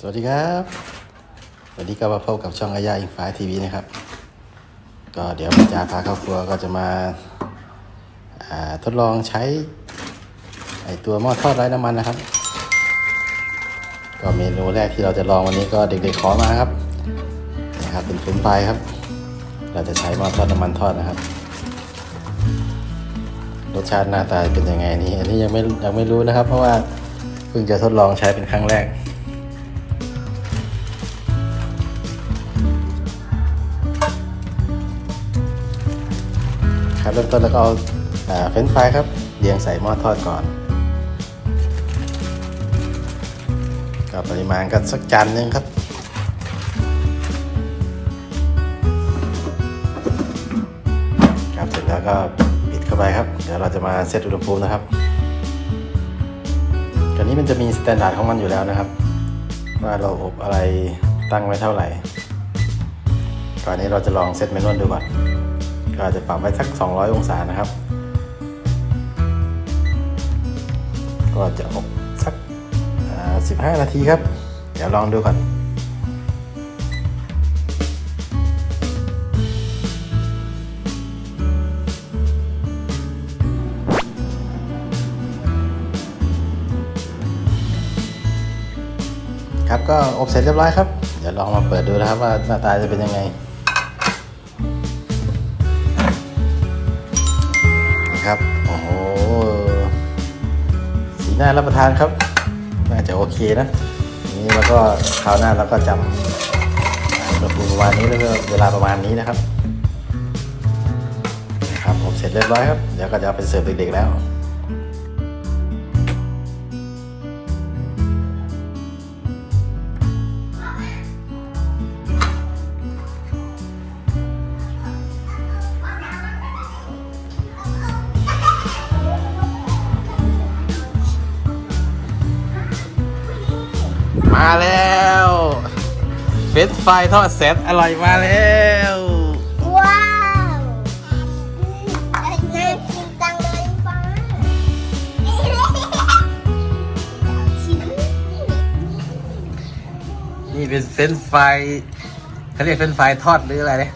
สวัสดีครับวันนี้ก็มาพบกับช่องอายาอิงฟ้าทีวีนะครับ ก็เดี๋ยวอาจารย์พาเข้าครัวก็จะมาาทดลองใช้ไอตัวหม้อทอดไร้น้ำมันนะครับ ก็เมนูแรกที่เราจะลองวันนี้ก็เด็กๆขอมาครับนะครับเป็นเฟรนช์ฟรายครับ เราจะใช้หม้อทอดน้ำมันทอดนะครับรสชาติหน้าตาเป็นยังไงนี่อันนี้ยังไม่ยังไม่รู้นะครับ เพราะว่าเพิ่งจะทดลองใช้เป็นครั้งแรก ครับเริ่มต้นแล้วก็เอาเฟรนช์ฟรายครับเรียงใส่หม้อทอดก่อนก็ปริมาณก็สักจานหนึงครับครับเสร็จแล้วก็ปิดเข้าไปครับ เดี๋ยวเราจะมาเซตอุณหภูมินะครับตอนนี้มันจะมีสแตนดาร์ดของมันอยู่แล้วนะครับ ว่าเราอบอะไรตั้งไว้เท่าไหร่ก่อนนี้เราจะลองเซตเมนูดูก่อน ก็จะปรับไว้สัก 200 องศานะครับ ก็จะอบสัก 15 นาทีครับ เดี๋ยวลองดูก่อนครับก็อบเสร็จเรียบร้อยครับ เดี๋ยวลองมาเปิดดูนะครับว่าหน้าตาจะเป็นยังไง น่ารับประทานครับ น่าจะโอเคนะนี่แล้วก็คราวหน้าเราก็จำอุณหภูมิประมาณนี้แล้วก็เวลาประมาณนี้นะครับนะครับผมเสร็จเรียบร้อยครับเดี๋ยวก็จะเอาไปเสิร์ฟเด็กๆแล้ว มาแล้วเฟรนช์ฟรายทอดแสนอร่อยมาแล้ว ว้าวน่ากินจังเลยฟ้าชิมนี่เป็นเฟรนช์ฟรายเขาเรียกเฟรนช์ฟรายทอดหรืออะไรเนี่ย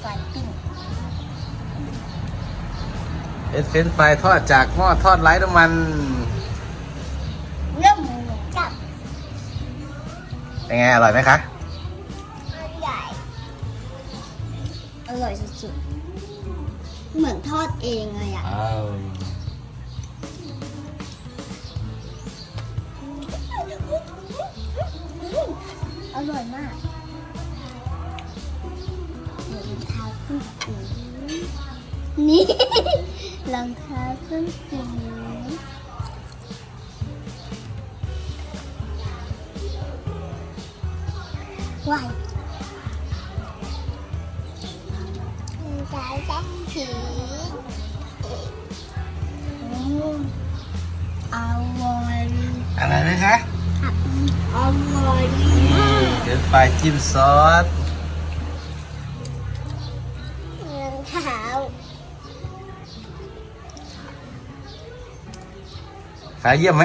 ไฟปิ้งเป็นเฟรนช์ฟรายทอดจากหม้อทอดไร้น้ำมัน เริ่มเหมือนกับ เป็นไง อร่อยไหมคะอันใหญ่อร่อยสุดๆ เหมือนทอดเองเลยอะ อ้าวอร่อยมากรองเท้าส้นสูงนี่รองเท้าส้นสู งว้ายรองเท้าส้นสีอืมอร่อยอะไรไหมคะอร่อยเฟรนช์ฟรายจิ้มซอสรองเท้าขายเยี่ยมไหม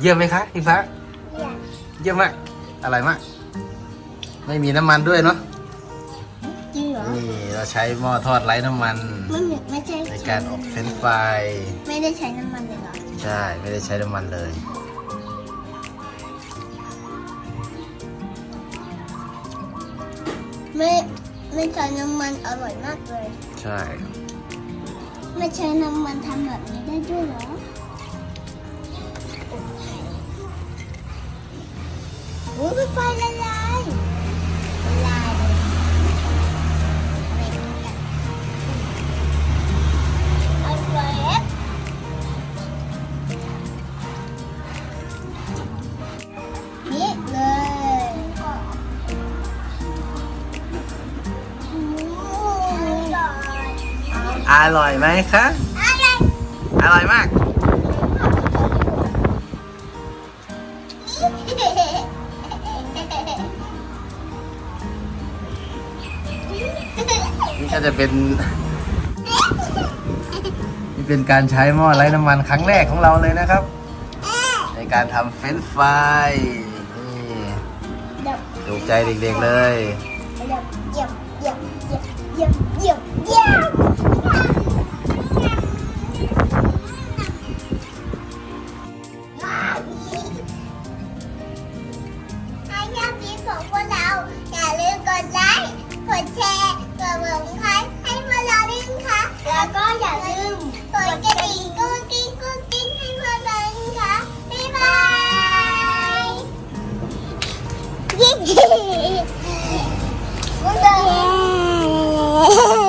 เยี่ยมไหมคะพี่ฟ้าอยากเยี่ยมมากอร่อยมาก ไม่มีน้ำมันด้วยเนาะ จริงเหรอนี่เราใช้หม้อทอดไร้น้ำมันไม่มีไม่ใช่ในการอบเฟรนช์ฟรายไม่ได้ใช้น้ำมันเลยเหรอใช่ไม่ได้ใช้น้ำมันเลย ไม่ไม่ใช้น้ำมันอร่อยมากเลย ใช่ ไม่ใช้น้ำมันทำแบบนี้ได้ด้วยเหรอ โอ้ยเป็นไฟละลายละลายเลยเป็นกันอร่อยอะนี่เลยอืมอร่อยอร่อยไหมคะอร่อยอร่อยมาก นี่ก็จะเป็นนี่เป็นการใช้หม้อไร้น้ำมันครั้งแรกของเราเลยนะครับ ในการทำเฟรนไฟนี่ถูกใจเด็กๆเลย yeah, yeah, yeah, yeah, yeah. Oh!